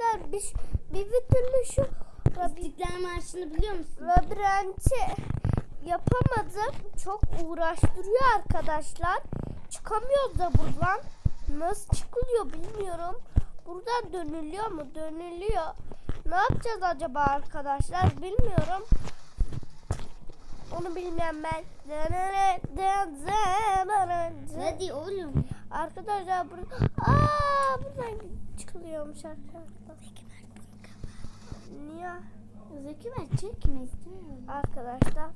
arkadaşlar biz bir türlü şu İstiklal Marşı'nı biliyor musun? labirenti yapamadım. Çok uğraştırıyor arkadaşlar. Çıkamıyoruz da buradan. Nasıl çıkılıyor bilmiyorum. Buradan dönülüyor mu? Dönülüyor. Ne yapacağız acaba arkadaşlar? Bilmiyorum. Onu bilmem ben. Hadi oğlum. Arkadaşlar burada aa buradan çıkılıyormuş arkadaşlar. Niye? Zeki ver çekme istemiyorum. Arkadaşlar.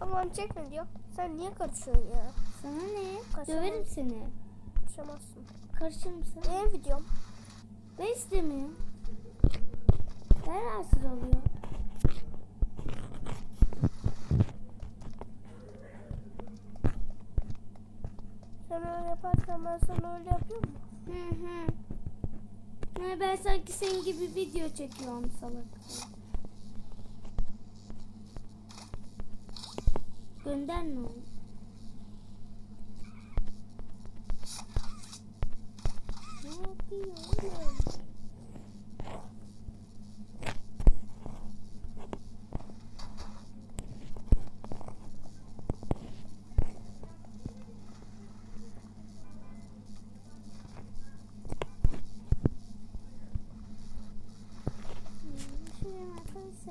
Aman çekme diyor. Sen niye karışıyorsun ya? Sana ne? Kaçamam. Döverim seni. Karışamazsın. Karışır mısın? Benim videom. Ben istemiyorum. Ben rahatsız oluyor. Sen öyle yaparsan ben sana öyle yapıyorum mu? Hı hı. Ben sanki senin gibi video çekiyorum salak. Gönderme onu. Ne yapıyorum?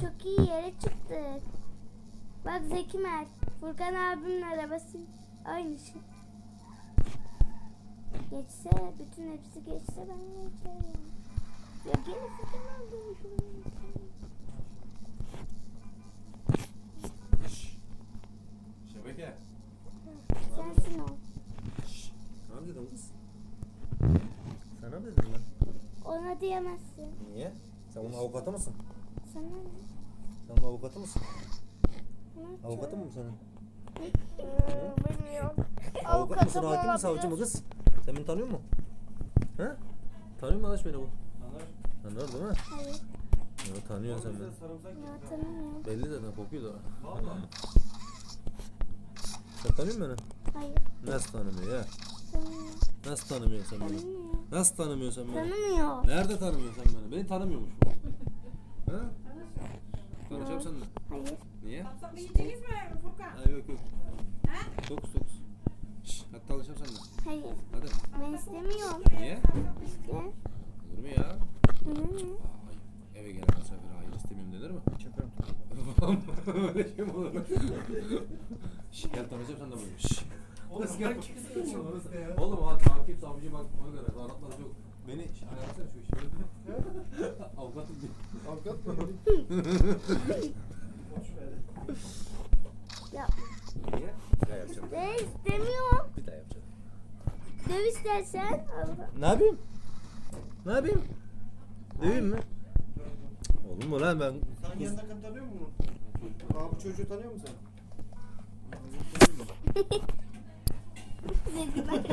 çok iyi yere çıktık. Bak Zeki Mert. Furkan abimin arabası aynı şey. Geçse bütün hepsi geçse ben geçerim. Ya gene Furkan şuraya. Şebeke. Sensin o. Ne yapıyordun kız? Sana dedim ben? Ona diyemezsin. Niye? Sen onun avukatı mısın? Sana ne? Sen onun avukatı mısın? Ne? Avukatı mı senin? Bilmiyorum. Avukat mısın, Avukatım hakim mi, savcı mı kız? Sen beni tanıyor musun? He? Tanıyor mu arkadaş beni bu? Tanır değil mi? Hayır. Ya, tanıyorsun sen beni. Ya tanımıyorum. Belli zaten kokuyor da. Sen tanıyor musun beni? Hayır. Nasıl tanımıyor ya? Tanımıyor. Nasıl tanımıyorsun sen beni? Tanımıyor. Nasıl tanımıyorsun sen beni? Tanımıyor. Nerede tanımıyorsun sen beni? Beni tanımıyormuş bu. He? Tanışacağım seninle. Hayır. Niye? Tatlı yiyeceğiz mi Furkan? Ha yok yok. Dokuz dokuz. Şşş hatta tanışacağım seninle. Hayır. Hadi. Ben istemiyorum. Niye? İşte. Olur mu ya? Hı-hı. Ay, eve gelen misafir hayır istemiyorum denir mi? Öyle şey mi olur? Şşş gel tanışacağım sen de böyle. Şşş. Oğlum. Oğlum ha takip savcı bak ona göre rahatlar çok. Beni şş, ayarlasana şu işi. Avukatım değil. Avukat mı? Yapma. Niye? Bir daha yapacağım. Ben istemiyorum. Bir daha yapacağım. Döv istersen. Allah. Ne yapayım? Ne yapayım? Döveyim mi? Olur mu lan ben? Sen yanındakini tanıyor musun? Aa bu çocuğu tanıyor musun sen? Zeki ben.